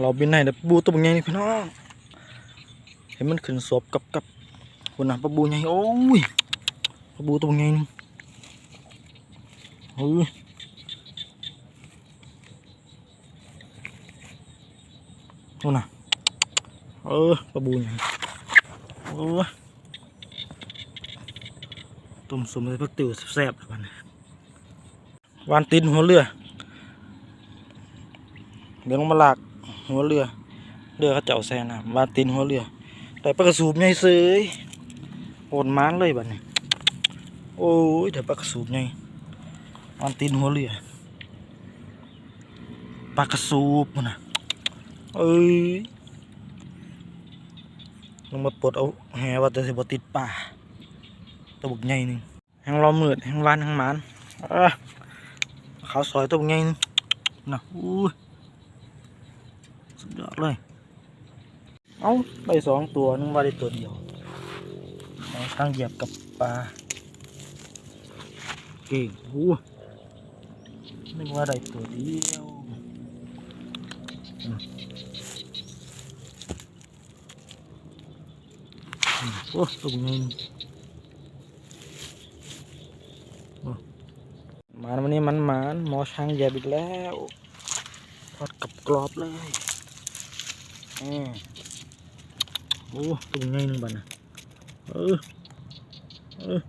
เราบินไหนเดี๋ยวปลาบูตัวเป็นไงนี่พี่น้องเห็นมันขึ้นศพกับกับคนน่ะปลาบูใหญ่โอ้ยปลาบูตัวเป็นไงนี่เฮ้ยนู่นน่ะเออปลาบูใหญ่โอ้ยต้มสมเลยพักติ๋วแซ่บๆแบบนี้วานตินหัวเรือเดี๋ยวลงมาหลาก หัวเรือ เรือเขาเจ้าแซน้ำวานตินหัวเรือ แต่ปลากระสูบใหญ่เสยโอนมานเลยบัดนี้โอ้ยเดี๋ยวปลากระสูบใหญ่วานตินหัวเรือปลากระสูบมันะเอ้ยลงมาปลดเอาแหว่าแต่สิบติดป่าตัวบุกใหญ่หนึงแหงรอมืดแหงวานแหงมานเขาซอยตัวบุกใหญ่หนึงนะอู้ เลย เอาได้สองตัวนึงว่าได้ตัวเดียวเอาทางเหยียบกับปลาเก่งโอ้นึกว่าได้ตัวเดียวอืมอืมโอ้ตัวนี้โอ้มาวันนี้มันหมานหมอช้างเหยียบอีกแล้วทอดกับกรอบเลย อืมโอ้ตัวใหญ่หนึ่งบันนะเออเออ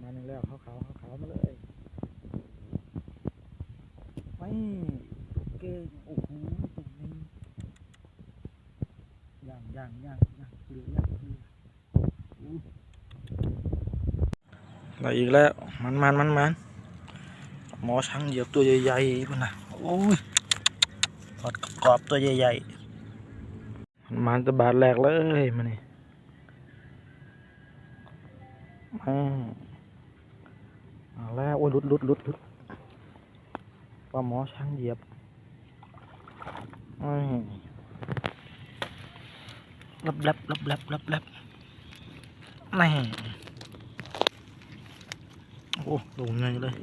มาหนึ่งแล้วขาวขาวขาวมาเลยไม่เก่งโอ้โหตัวนี้ย่างย่างย่างย่างเกลือย่างเกลืออู้อะไรอีกแล้วมันมันมันมันหมอช้างเหยียบตัวใหญ่ๆมันนะโอ้ย ทอดกรอบตัวใหญ่ๆมันจะบาทแรกเลยมันนี่อ่าแล้วโอ้ยลุดลุดลุดลุดปลาหมอช้างเหยียบลับลับลับลับลับลับนี่โอ้โหไงเลย